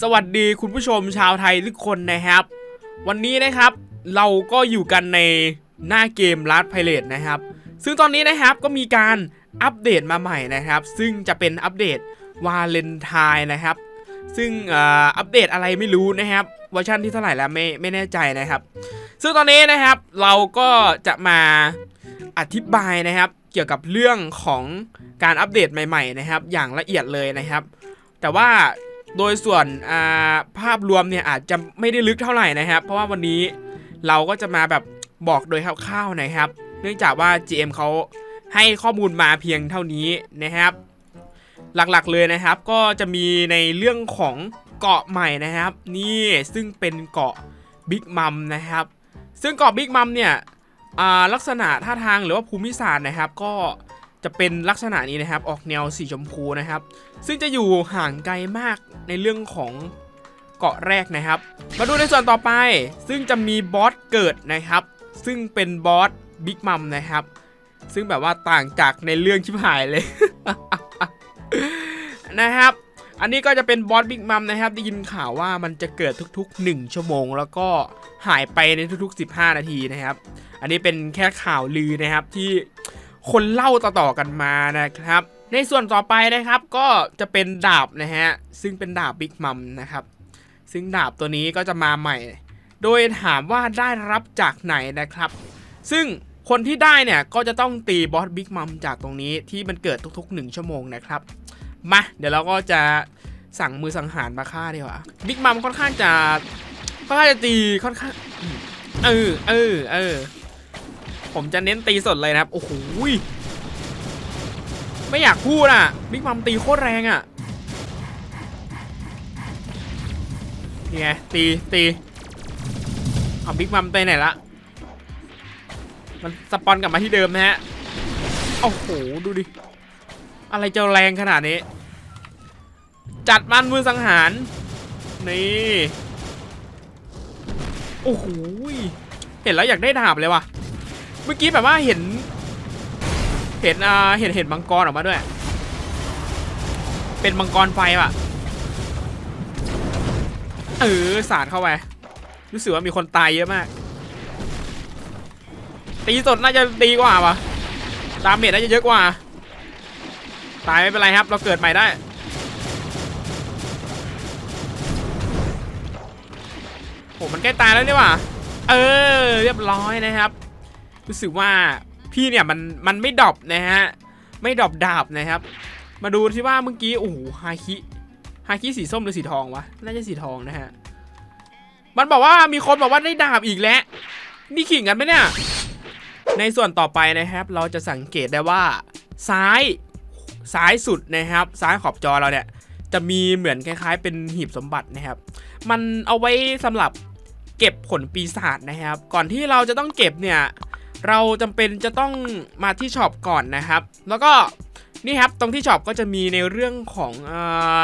สวัสดีคุณผู้ชมชาวไทยทุกคนนะครับ วันนี้นะครับเราก็อยู่กันในหน้าเกม Last Pirate นะครับ ซึ่งตอนนี้นะครับก็มีการอัปเดตมาใหม่นะครับ ซึ่งจะเป็นอัปเดตวาเลนไทน์นะครับ ซึ่งอัปเดตอะไรไม่รู้นะครับเวอร์ชันที่เท่าไหร่แล้วไม่ไม่แน่ใจนะครับ ซึ่งตอนนี้นะครับเราก็จะมาอธิบายนะครับ เกี่ยวกับเรื่องของการอัปเดตใหม่ ๆ นะครับ อย่างละเอียดเลยนะครับ แต่ว่า โดยส่วนาภาพรวมเนี่ยอาจจะไม่ได้ลึกเท่าไหร่นะครับ เพราะว่าวันนี้เราก็จะมาแบบบอกโดยคร่าวๆนะครับ เนื่องจากว่า GM เขาให้ข้อมูลมาเพียงเท่านี้นะครับ หลักๆเลยนะครับ ก็จะมีในเรื่องของเกาะใหม่นะครับ นี่ซึ่งเป็นเกาะบิ๊กมัมนะครับ ซึ่งเกาะบิ๊กมัมเนี่ยลักษณะท่าทางหรือว่าภูมิศาสตร์นะครับ ก็ จะเป็นลักษณะนี้นะครับ ออกแนวสีชมพูนะครับ ซึ่งจะอยู่ห่างไกลมากในเรื่องของเกาะแรกนะครับ มาดูในส่วนต่อไป ซึ่งจะมีบอสเกิดนะครับ ซึ่งเป็นบอสบิ๊กมัมนะครับ ซึ่งแบบว่าต่างจากในเรื่องชิบหายเลย นะครับ อันนี้ก็จะเป็นบอสบิ๊กมัมนะครับ ได้ยินข่าวว่ามันจะเกิดทุก ๆ 1 ชั่วโมง แล้วก็หายไปในทุก ๆ 15 นาทีนะครับ อันนี้เป็นแค่ข่าวลือนะครับที่ คนเล่าต่อๆกันมานะครับ ในส่วนต่อไปนะครับก็จะเป็นดาบนะฮะซึ่งเป็นดาบบิ๊กมัมนะครับ ซึ่งดาบตัวนี้ก็จะมาใหม่ โดยถามว่าได้รับจากไหนนะครับ ซึ่งคนที่ได้เนี่ยก็จะต้องตีบอสบิ๊กมัมจากตรงนี้ที่มันเกิดทุกๆ 1 ชั่วโมงนะครับมาเดี๋ยวเราก็จะสั่งมือสังหารมาฆ่าดีกว่าบิ๊กมัมค่อนข้างจะค่อนข้างจะตีค่อนข้างเออเออเออ ผมจะเน้นตีสดเลยนะครับ โอ้โหไม่อยากพูดอะบิ๊กมัมตีโคตรแรงอะนี่ไงตีตีเอาบิ๊กมัมไปไหนละมันสปอนกลับมาที่เดิมนะฮะโอ้โหดูดิ อะไรจะแรงขนาดนี้ จัดมันมือสังหาร นี่ โอ้โหเห็นแล้วอยากได้ดาบเลยว่ะ เมื่อกี้แบบว่าเห็น เห็นอ่าเห็นเห็นมังกรออกมาด้วย เป็นมังกรไฟว่ะ เออสาดเข้าไป รู้สึกว่ามีคนตายเยอะมาก ตีสดน่าจะดีกว่าว่ะดาเมจน่าจะเยอะกว่า ตายไม่เป็นไรครับ เราเกิดใหม่ได้โหมันใกล้ตายแล้วนี่หว่า เออ เรียบร้อยนะครับ รู้สึกว่าพี่เนี่ยมันมันไม่ดรอปนะฮะไม่ดรอปดาบนะครับ มาดูที่ว่าเมื่อกี้โอ้โหฮาคิฮาคิสีส้มหรือสีทองวะน่าจะสีทองนะฮะมันบอกว่ามีคนบอกว่าได้ดาบอีกแล้ว นี่ขิงกันไหมเนี่ย ในส่วนต่อไปนะครับ เราจะสังเกตได้ว่า ซ้ายซ้ายสุดนะครับ ซ้ายขอบจอเราเนี่ย จะมีเหมือนคล้าย ๆ เป็นหีบสมบัตินะครับ มันเอาไว้สำหรับเก็บผลปีศาจนะครับ ก่อนที่เราจะต้องเก็บเนี่ย เราจำเป็นจะต้องมาที่ช็อปก่อนนะครับ แล้วก็นี่ครับตรงที่ช็อปก็จะมีในเรื่องของอ่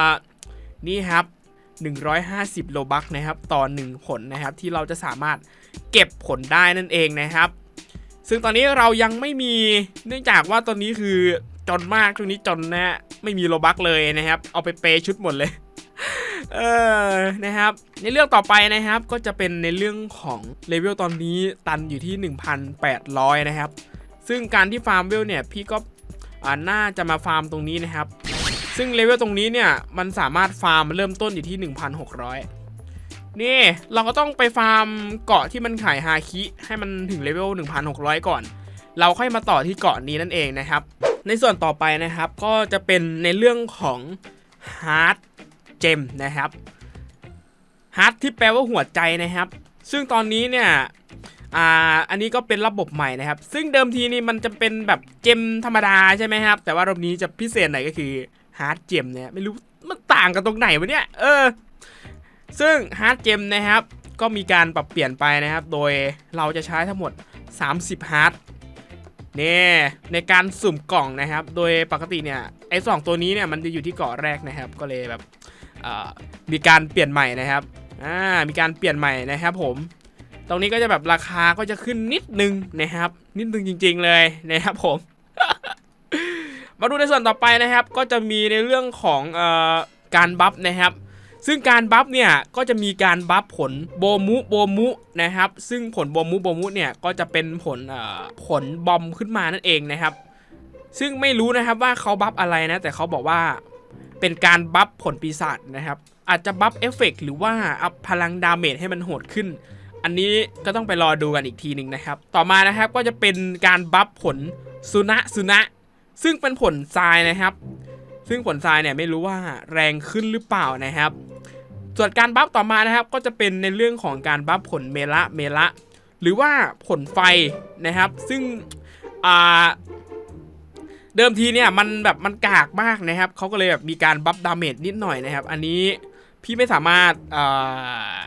อนี่ครับ 150 โลบักนะครับ ต่อ 1 ผลนะครับ ที่เราจะสามารถเก็บผลได้นั่นเองนะครับ ซึ่งตอนนี้เรายังไม่มีเนื่องจากว่าตอนนี้คือจนมากช่วงนี้จนนะไม่มีโลบักเลยนะครับ เอาไปเปชุดหมดเลย เออนะครับ ในเรื่องต่อไปนะครับ ก็จะเป็นในเรื่องของเลเวลตอนนี้ตันอยู่ที่ 1,800 นะครับ ซึ่งการที่ฟาร์มเวลเนี่ยพี่ก็อ่าน่าจะมาฟาร์มตรงนี้นะครับ ซึ่งเลเวลตรงนี้เนี่ยมันสามารถฟาร์มเริ่มต้นอยู่ที่ 1,600นี่เราก็ต้องไปฟาร์มเกาะที่มันขายฮาคิให้มันถึงเลเวล 1,600 ก่อน เราค่อยมาต่อที่เกาะนี้นั่นเองนะครับ ในส่วนต่อไปนะครับก็จะเป็นในเรื่องของฮาร์ด เจมนะครับฮาร์ดที่แปลว่าหัวใจนะครับ ซึ่งตอนนี้เนี่ยอ่าอันนี้ก็เป็นระบบใหม่นะครับ ซึ่งเดิมทีนี่มันจะเป็นแบบเจมธรรมดาใช่ไหมครับ แต่ว่ารอบนี้จะพิเศษหน่อยก็คือฮาร์ดเจมเนี่ยไม่รู้มันต่างกันตรงไหนวะเนี่ยเออ ซึ่งฮาร์ดเจมนะครับ ก็มีการปรับเปลี่ยนไปนะครับ โดยเราจะใช้ทั้งหมด 30ฮาร์ดนี่ในการสุ่มกล่องนะครับ โดยปกติเนี่ยไอ้สองตัวนี้เนี่ยมันจะอยู่ที่เกาะแรกนะครับ ก็เลยแบบ มีการเปลี่ยนใหม่นะครับอ่ามีการเปลี่ยนใหม่นะครับผม ตรงนี้ก็จะแบบราคาก็จะขึ้นนิดนึงนะครับ นิดนึงจริง ๆ เลยนะครับผม มาดูในส่วนต่อไปนะครับ ก็จะมีในเรื่องของเอ่อการบัฟนะครับ ซึ่งการบัฟเนี่ยก็จะมีการบัฟผลโบมุโบมุนะครับ ซึ่งผลโบมุโบมุเนี่ยก็จะเป็นผลเอ่อผลบอมขึ้นมานั่นเองนะครับ ซึ่งไม่รู้นะครับว่าเขาบัฟอะไรนะ แต่เขาบอกว่า เป็นการบัฟผลปีศาจนะครับ อาจจะบัฟเอฟเฟกต์หรือว่าอัพพลังดาเมจให้มันโหดขึ้น อันนี้ก็ต้องไปรอดูกันอีกทีหนึ่งนะครับ ต่อมานะครับก็จะเป็นการบัฟผลสุนะสุนะ ซึ่งเป็นผลทรายนะครับ ซึ่งผลทรายเนี่ยไม่รู้ว่าแรงขึ้นหรือเปล่านะครับ ส่วนการบัฟต่อมานะครับ ก็จะเป็นในเรื่องของการบัฟผลเมละเมละ หรือว่าผลไฟนะครับ ซึ่งอ่า เดิมทีเนี่ยมันแบบมันกากมากนะครับเขาก็เลยแบบมีการบัฟดาเมจนิดหน่อยนะครับ อันนี้พี่ไม่สามารถอ่า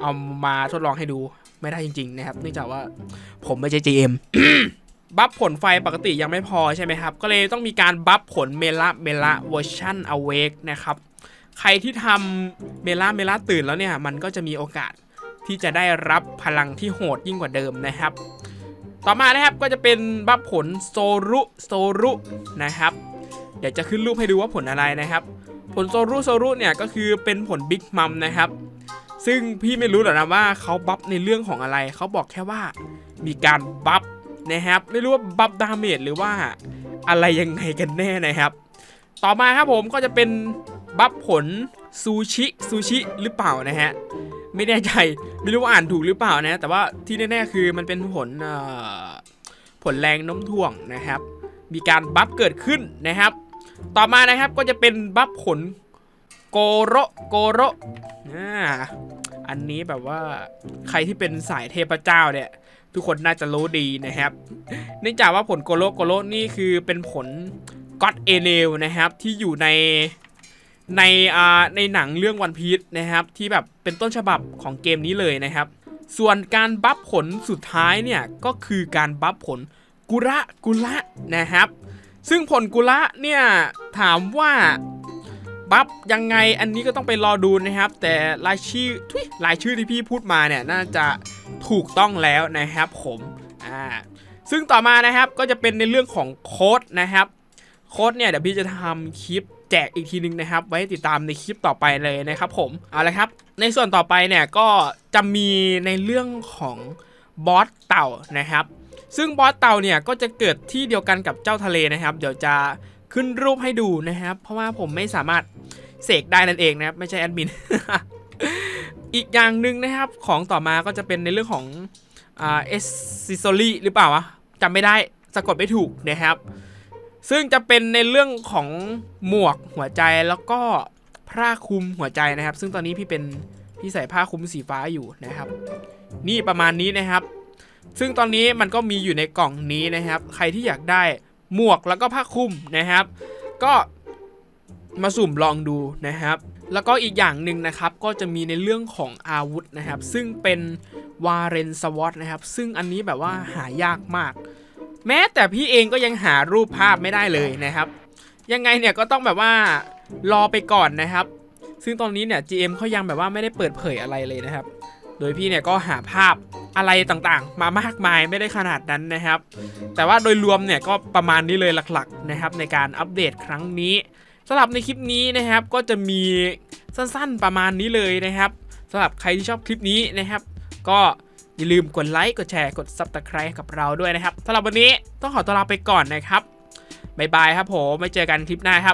เอามาทดลองให้ดูไม่ได้จริง ๆ นะครับ เนื่องจากว่าผมไม่ใช่ GM บัฟผลไฟปกติยังไม่พอใช่ไหมครับ ก็เลยต้องมีการบัฟผลเมละเมละเวอร์ชันอเวกนะครับ ใครที่ทำเมล่าเมล่าตื่นแล้วเนี่ย มันก็จะมีโอกาสที่จะได้รับพลังที่โหดยิ่งกว่าเดิมนะครับ ต่อมานะครับก็จะเป็นบัฟผลโซรุโซรุนะครับ เดี๋ยวจะขึ้นรูปให้ดูว่าผลอะไรนะครับ ผลโซรุโซรุเนี่ยก็คือเป็นผลบิ๊กมัมนะครับ ซึ่งพี่ไม่รู้หรอกนะว่าเขาบัฟในเรื่องของอะไร เขาบอกแค่ว่ามีการบัฟนะครับ ไม่รู้ว่าบัฟดาเมจหรือว่าอะไรยังไงกันแน่นะครับ ต่อมาครับผมก็จะเป็นบัฟผลซูชิซูชิหรือเปล่านะฮะ ไม่แน่ใจไม่รู้ว่าอ่านถูกหรือเปล่านะ แต่ว่าที่แน่ๆคือมันเป็นผลผลแรงโน้มถ่วงนะครับ มีการบัฟเกิดขึ้นนะครับ ต่อมานะครับก็จะเป็นบัฟผลโกโรโกโรอันนี้แบบว่าใครที่เป็นสายเทพเจ้าเนี่ย ทุกคนน่าจะรู้ดีนะครับ เนื่องจากว่าผลโกโรโกโรนี่คือเป็นผลก็อดเอเนลนะครับที่อยู่ใน ในอ่าในหนังเรื่องวันพีชนะครับ ที่แบบเป็นต้นฉบับของเกมนี้เลยนะครับ ส่วนการบัฟผลสุดท้ายเนี่ยก็คือการบัฟผลกุระกุระนะครับ ซึ่งผลกุระเนี่ยถามว่าบัฟยังไงอันนี้ก็ต้องไปรอดูนะครับ แต่รายชื่อทุยรายชื่อที่พี่พูดมาเนี่ยน่าจะถูกต้องแล้วนะครับผมอ่าซึ่งต่อมานะครับก็จะเป็นในเรื่องของโค้ดนะครับ โค้ดเนี่ยเดี๋ยวพี่จะทำคลิปแจกอีกทีนึงนะครับ ไว้ติดตามในคลิปต่อไปเลยนะครับผมเอาละครับ ในส่วนต่อไปเนี่ยก็จะมีในเรื่องของบอสเต่านะครับ ซึ่งบอสเต่าเนี่ยก็จะเกิดที่เดียวกันกับเจ้าทะเลนะครับ เดี๋ยวจะขึ้นรูปให้ดูนะครับ เพราะว่าผมไม่สามารถเสกได้นั่นเองนะครับ ไม่ใช่แอดมิน อีกอย่างหนึ่งนะครับของต่อมาก็จะเป็นในเรื่องของเอสซิโซลีหรือเปล่าวะจำไม่ได้สะกดไม่ถูกนะครับ ซึ่งจะเป็นในเรื่องของหมวกหัวใจแล้วก็ผ้าคลุมหัวใจนะครับ ซึ่งตอนนี้พี่เป็นพี่ใส่ผ้าคลุมสีฟ้าอยู่นะครับ นี่ประมาณนี้นะครับ ซึ่งตอนนี้มันก็มีอยู่ในกล่องนี้นะครับ ใครที่อยากได้หมวกแล้วก็ผ้าคลุมนะครับ ก็มาสุ่มลองดูนะครับ แล้วก็อีกอย่างหนึ่งนะครับก็จะมีในเรื่องของอาวุธนะครับ ซึ่งเป็นวาเรนสวอตนะครับ ซึ่งอันนี้แบบว่าหายากมาก แม้แต่พี่เองก็ยังหารูปภาพไม่ได้เลยนะครับ ยังไงเนี่ยก็ต้องแบบว่ารอไปก่อนนะครับ ซึ่งตอนนี้เนี่ย GM เขายังแบบว่าไม่ได้เปิดเผยอะไรเลยนะครับ โดยพี่เนี่ยก็หาภาพอะไรต่างๆ มามากมายไม่ได้ขนาดนั้นนะครับ แต่ว่าโดยรวมเนี่ยก็ประมาณนี้เลยหลักๆนะครับ ในการอัปเดตครั้งนี้สำหรับในคลิปนี้นะครับก็จะมีสั้นๆประมาณนี้เลยนะครับสำหรับใครที่ชอบคลิปนี้นะครับ ก็ อย่าลืมกดไลค์กดแชร์กด Subscribe กับเราด้วยนะครับสำหรับวันนี้ต้องขอตัวลาไปก่อนนะครับบ๊ายบายครับผมไว้เจอกันคลิปหน้าครับ